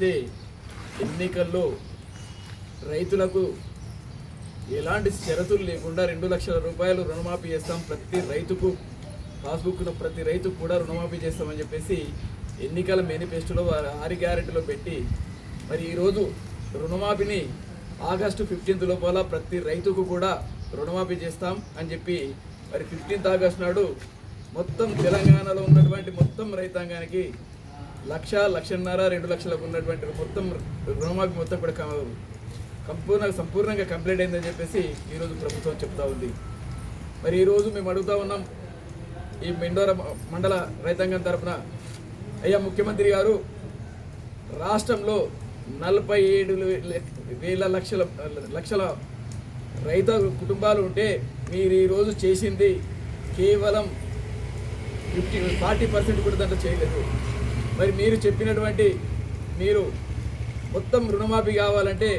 ఏదైతే ఎన్నికల్లో రైతులకు ఎలాంటి షరతులు లేకుండా రెండు లక్షల రూపాయలు రుణమాఫీ చేస్తాం ప్రతి రైతుకు పాస్బుక్ను ప్రతి రైతుకు కూడా రుణమాఫీ చేస్తామని చెప్పేసి ఎన్నికల మేనిఫెస్టోలో వారు ఆరు గ్యారెంటీలో పెట్టి మరి ఈరోజు రుణమాఫీని ఆగస్టు ఫిఫ్టీన్త్ లోపల ప్రతి రైతుకు కూడా రుణమాఫీ చేస్తాం అని చెప్పి మరి ఫిఫ్టీన్త్ ఆగస్ట్ నాడు మొత్తం తెలంగాణలో ఉన్నటువంటి మొత్తం రైతాంగానికి లక్ష లక్షన్నర రెండు లక్షలకు ఉన్నటువంటి మొత్తం రుణమాఫీ మొత్తం కూడా క- సంపూర్ణ సంపూర్ణంగా కంప్లీట్ అయిందని చెప్పేసి ఈరోజు ప్రభుత్వం చెప్తా ఉంది. మరి ఈరోజు మేము అడుగుతా ఉన్నాం ఈ మెండోర మండల రైతాంగం తరఫున అయ్యా ముఖ్యమంత్రి గారు రాష్ట్రంలో నలభై ఏడు వేల లక్షల లక్షల రైతు కుటుంబాలు ఉంటే మీరు ఈరోజు చేసింది కేవలం ఫిఫ్టీ ఫార్టీ పర్సెంట్ కూడా దాంట్లో చేయలేదు. మరి మీరు చెప్పినటువంటి మీరు మొత్తం రుణమాఫీ కావాలంటే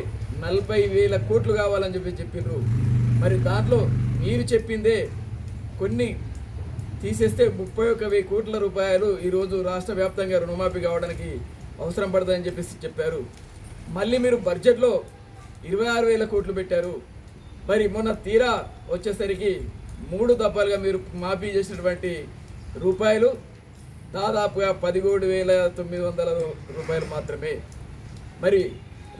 నలభై వేల కోట్లు కావాలని చెప్పి చెప్పిండ్రు మరి దాంట్లో మీరు చెప్పిందే కొన్ని తీసేస్తే ముప్పై ఒక్క వెయ్యి కోట్ల రూపాయలు ఈరోజు రాష్ట్ర వ్యాప్తంగా రుణమాఫీ కావడానికి అవసరం పడుతుందని చెప్పేసి చెప్పారు. మళ్ళీ మీరు బడ్జెట్లో ఇరవై ఆరు వేల కోట్లు పెట్టారు. మరి మొన్న తీరా వచ్చేసరికి మూడు దఫాలుగా మీరు మాఫీ చేసినటువంటి రూపాయలు దాదాపుగా పదిహేడు వేల తొమ్మిది వందల రూపాయలు మాత్రమే. మరి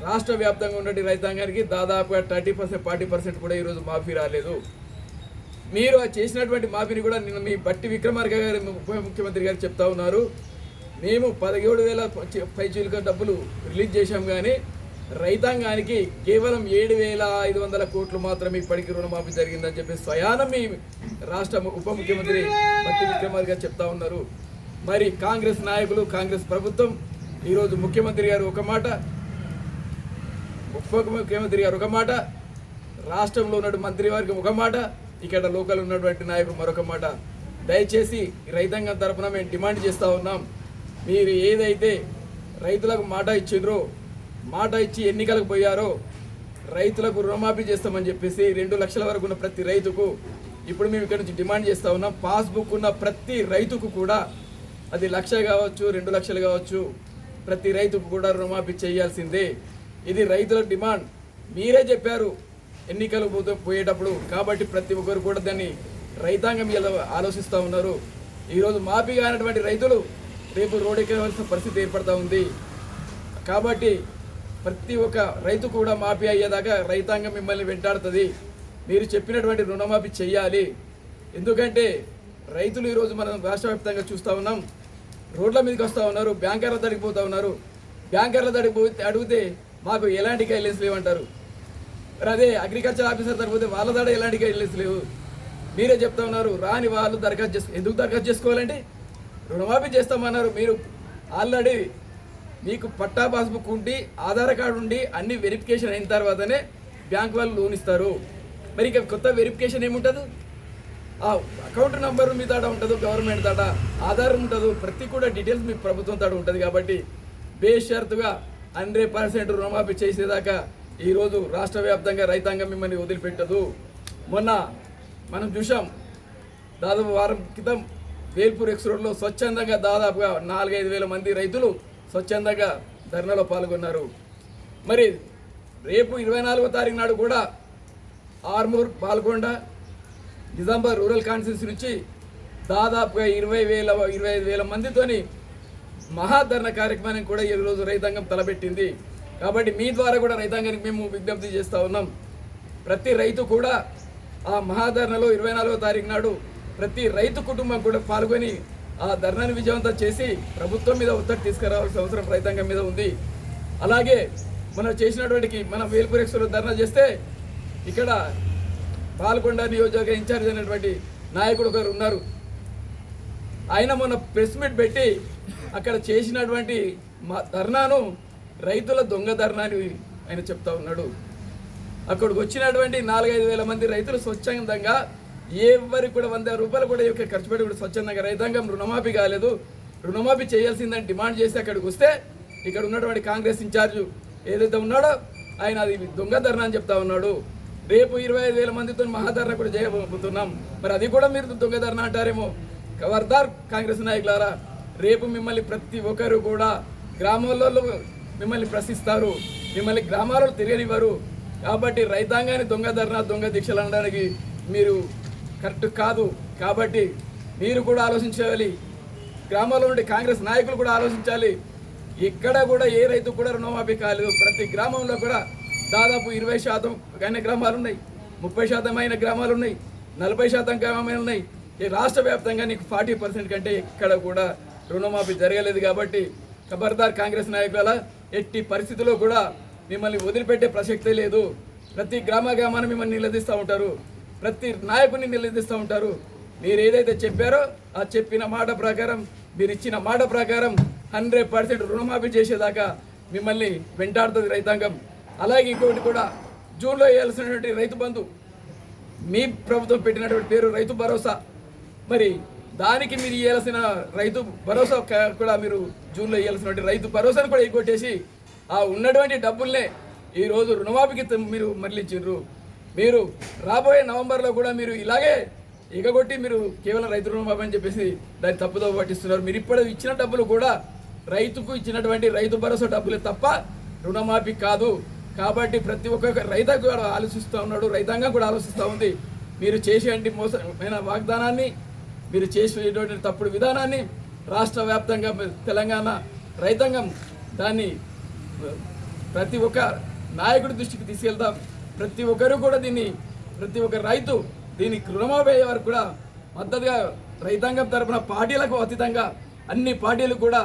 రాష్ట్ర వ్యాప్తంగా ఉన్నటువంటి రైతాంగానికి దాదాపుగా థర్టీ పర్సెంట్ ఫార్టీ పర్సెంట్ కూడా ఈరోజు మాఫీ రాలేదు. మీరు ఆ చేసినటువంటి మాఫీని కూడా నిన్న మీ బట్టి విక్రమార్క గారు ఉప ముఖ్యమంత్రి గారు చెప్తా ఉన్నారు. మేము పదిహేడు వేల పైచీలుగా డబ్బులు రిలీజ్ చేశాం కానీ రైతాంగానికి కేవలం ఏడు వేల ఐదు వందల కోట్లు మాత్రమే ఇప్పటికీ రుణమాఫీ జరిగిందని చెప్పి స్వయానం మీ రాష్ట్ర ఉప ముఖ్యమంత్రి బట్టి విక్రమార్క గారు చెప్తా ఉన్నారు. మరి కాంగ్రెస్ నాయకులు కాంగ్రెస్ ప్రభుత్వం ఈరోజు ముఖ్యమంత్రి గారు ఒక మాట ఉప ముఖ్యమంత్రి గారు ఒక మాట రాష్ట్రంలో ఉన్న మంత్రివర్గం ఒక మాట ఇక్కడ లోకల్ ఉన్నటువంటి నాయకులు మరొక మాట. దయచేసి రైతాంగం తరఫున మేము డిమాండ్ చేస్తూ ఉన్నాం. మీరు ఏదైతే రైతులకు మాట ఇచ్చిండ్రో మాట ఇచ్చి ఎన్నికలకు పోయారో రైతులకు రుణమాఫీ చేస్తామని చెప్పేసి రెండు లక్షల వరకు ఉన్న ప్రతి రైతుకు ఇప్పుడు మేము ఇక్కడ నుంచి డిమాండ్ చేస్తూ ఉన్నాం. పాస్బుక్ ఉన్న ప్రతి రైతుకు కూడా అది లక్ష కావచ్చు రెండు లక్షలు కావచ్చు ప్రతి రైతుకు కూడా రుణమాఫీ చేయాల్సిందే. ఇది రైతుల డిమాండ్. మీరే చెప్పారు ఎన్నికలు పోతే పోయేటప్పుడు. కాబట్టి ప్రతి ఒక్కరు కూడా దాన్ని రైతాంగం ఇలా ఆలోచిస్తూ ఉన్నారు. ఈరోజు మాఫీ కానటువంటి రైతులు రేపు రోడ్డెక్కవలసిన పరిస్థితి ఏర్పడతా ఉంది. కాబట్టి ప్రతి ఒక్క రైతు కూడా మాఫీ అయ్యేదాకా రైతాంగం మిమ్మల్ని వెంటాడుతుంది. మీరు చెప్పినటువంటి రుణమాఫీ చేయాలి. ఎందుకంటే రైతులు ఈరోజు మనం రాష్ట్ర వ్యాప్తంగా చూస్తూ ఉన్నాం. రోడ్ల మీదకి వస్తూ ఉన్నారు బ్యాంకర్ల దగ్గరికి పోతా ఉన్నారు. బ్యాంకర్ల దగ్గరికి పోతే అడిగితే మాకు ఎలాంటి గైడ్లైన్స్ లేవంటారు? మరి అదే అగ్రికల్చర్ ఆఫీసర్ దగ్గర వాళ్ళ దగ్గర ఎలాంటి గైడ్లైన్స్ లేవు? మీరే చెప్తా ఉన్నారు రాని వాళ్ళు దరఖాస్తు చేసుకో ఎందుకు దరఖాస్తు చేసుకోవాలంటే రుణమాఫీ చేస్తామన్నారు మీరు ఆల్రెడీ మీకు పట్టా పాస్బుక్ ఉండి ఆధార్ కార్డు ఉండి అన్ని వెరిఫికేషన్ అయిన తర్వాతనే బ్యాంక్ వాళ్ళు లోన్ ఇస్తారు. మరి ఇక కొత్త వెరిఫికేషన్ ఏముంటుంది? ఆ అకౌంట్ నంబర్ మీ తాట ఉంటుంది గవర్నమెంట్ తాట ఆధార్ ఉంటుంది ప్రతి కూడా డీటెయిల్స్ మీ ప్రభుత్వం తాట ఉంటుంది కాబట్టి బేషరతుగా హండ్రెడ్ పర్సెంట్ రుణమాఫీ చేసేదాకా ఈరోజు రాష్ట్ర వ్యాప్తంగా రైతాంగం మిమ్మల్ని వదిలిపెట్టదు. మొన్న మనం చూసాం దాదాపు వారం క్రితం వేల్పూర్ ఎక్స్ రోడ్లో స్వచ్ఛందంగా దాదాపుగా నాలుగైదు వేల మంది రైతులు స్వచ్ఛందంగా ధర్నాలో పాల్గొన్నారు. మరి రేపు ఇరవై నాలుగో తారీఖు నాడు కూడా ఆర్మూర్ పాల్గొండ నిజామాబాద్ రూరల్ కాన్ఫరెన్స్ నుంచి దాదాపుగా ఇరవై వేల ఇరవై ఐదు వేల మందితోని మహాధరణ కార్యక్రమానికి కూడా ఈ రోజు రైతాంగం తలపెట్టింది. కాబట్టి మీ ద్వారా కూడా రైతాంగానికి మేము విజ్ఞప్తి చేస్తూ ఉన్నాం. ప్రతి రైతు కూడా ఆ మహాధరణలో ఇరవై నాలుగో తారీఖు నాడు ప్రతి రైతు కుటుంబం కూడా పాల్గొని ఆ ధర్నాన్ని విజయవంతం చేసి ప్రభుత్వం మీద ఒత్తిడి తీసుకురావాల్సిన అవసరం రైతాంగం మీద ఉంది. అలాగే మనం చేసినటువంటి మనం వేల్పూర్ ఎక్స్లో ధర్నా చేస్తే ఇక్కడ పాల్కొండ నియోజకవర్గ ఇన్ఛార్జ్ అయినటువంటి నాయకుడు ఒకరు ఉన్నారు. ఆయన మొన్న ప్రెస్ మీట్ పెట్టి అక్కడ చేసినటువంటి మా ధర్నాను రైతుల దొంగ ధర్నా అని ఆయన చెప్తా ఉన్నాడు. అక్కడికి వచ్చినటువంటి నాలుగైదు వేల మంది రైతులు స్వచ్ఛందంగా ఎవరికి కూడా వంద రూపాయలు కూడా యొక్క ఖర్చు పెట్టి కూడా స్వచ్ఛందంగా రైతాంగం రుణమాఫీ కాలేదు. రుణమాఫీ చేయాల్సిందని డిమాండ్ చేసి అక్కడికి వస్తే ఇక్కడ ఉన్నటువంటి కాంగ్రెస్ ఇన్ఛార్జు ఏదైతే ఉన్నాడో ఆయన అది దొంగ ధర్నా అని చెప్తా ఉన్నాడు. రేపు ఇరవై ఐదు వేల మందితో మహాధరణ కూడా చేయబోతున్నాం. మరి అది కూడా మీరు దొంగ అంటారేమో. ఖబర్దార్ కాంగ్రెస్ నాయకులారా రేపు మిమ్మల్ని ప్రతి ఒక్కరు కూడా గ్రామాలలో మిమ్మల్ని ప్రశ్నిస్తారు. మిమ్మల్ని గ్రామాలలో తిరగనివ్వరు కాబట్టి రైతాంగాన్ని దొంగ దొంగ దీక్షలు అనడానికి మీరు కరెక్ట్ కాదు. కాబట్టి మీరు కూడా ఆలోచించాలి. గ్రామాల్లో ఉండే కాంగ్రెస్ నాయకులు కూడా ఆలోచించాలి. ఇక్కడ కూడా ఏ రైతు కూడా రుణమాఫీ కాలేదు. ప్రతి గ్రామంలో కూడా దాదాపు ఇరవై శాతం అయిన గ్రామాలు ఉన్నాయి. ముప్పై శాతం అయిన గ్రామాలు ఉన్నాయి. నలభై శాతం గ్రామాలు ఉన్నాయి. ఈ రాష్ట్ర వ్యాప్తంగా నీకు ఫార్టీ పర్సెంట్ కంటే ఇక్కడ కూడా రుణమాఫీ జరగలేదు కాబట్టి ఖబర్దార్ కాంగ్రెస్ నాయకుల ఎట్టి పరిస్థితుల్లో కూడా మిమ్మల్ని వదిలిపెట్టే ప్రసక్తే లేదు. ప్రతి గ్రామ గ్రామాన్ని మిమ్మల్ని నిలదీస్తూ ఉంటారు. ప్రతి నాయకుని నిలదీస్తూ ఉంటారు. మీరు ఏదైతే చెప్పారో ఆ చెప్పిన మాట ప్రకారం మీరు ఇచ్చిన మాట ప్రకారం హండ్రెడ్ పర్సెంట్ రుణమాఫీ చేసేదాకా మిమ్మల్ని వెంటాడుతుంది రైతాంగం. అలాగే ఇంకొకటి కూడా జూన్లో వేయాల్సినటువంటి రైతు బంధు. మీ ప్రభుత్వం పెట్టినటువంటి పేరు రైతు భరోసా. మరి దానికి మీరు ఇవ్వాల్సిన రైతు భరోసా కూడా మీరు జూన్లో ఇవ్వాల్సినటువంటి రైతు భరోసాను కూడా ఎగ్గొట్టేసి ఆ ఉన్నటువంటి డబ్బుల్నే ఈరోజు రుణమాఫీకి మీరు మరలించారు మీరు రాబోయే నవంబర్లో కూడా మీరు ఇలాగే ఎగగొట్టి మీరు కేవలం రైతు రుణమాఫీ అని చెప్పేసి దాన్ని తప్పుదో పట్టిస్తున్నారు. మీరు ఇప్పుడు ఇచ్చిన డబ్బులు కూడా రైతుకు ఇచ్చినటువంటి రైతు భరోసా డబ్బులే తప్ప రుణమాఫీ కాదు. కాబట్టి ప్రతి ఒక్క రైతు కూడా ఆలోచిస్తూ ఉన్నాడు. రైతాంగం కూడా ఆలోచిస్తూ ఉంది. మీరు చేసేటువంటి మోసమైన వాగ్దానాన్ని మీరు చేసేటువంటి తప్పుడు విధానాన్ని రాష్ట్ర వ్యాప్తంగా తెలంగాణ రైతాంగం దాన్ని ప్రతి ఒక్క నాయకుడి దృష్టికి తీసుకెళ్తాం ప్రతి ఒక్కరు కూడా దీన్ని ప్రతి ఒక్క రైతు దీన్ని రుణమాఫీ వరకు కూడా మద్దతుగా రైతాంగం తరపున పార్టీలకు అతీతంగా అన్ని పార్టీలు కూడా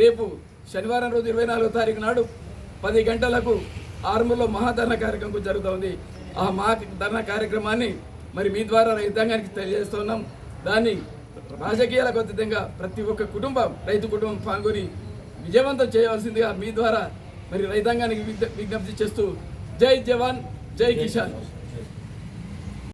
రేపు శనివారం రోజు ఇరవై నాలుగో తారీఖు నాడు పది గంటలకు ఆరుమూరులో మహాధరణ కార్యక్రమం జరుగుతోంది. ఆ మహా ధరణ కార్యక్రమాన్ని మరి మీ ద్వారా రైతాంగానికి తెలియజేస్తున్నాం. దాన్ని రాజకీయాలకు అతీతంగా ప్రతి ఒక్క కుటుంబం రైతు కుటుంబం పాల్గొని విజయవంతం చేయవలసిందిగా మీ ద్వారా మరి రైతాంగానికి విజ్ఞ- విజ్ఞప్తి చేస్తూ జై జవాన్ జై కిసాన్.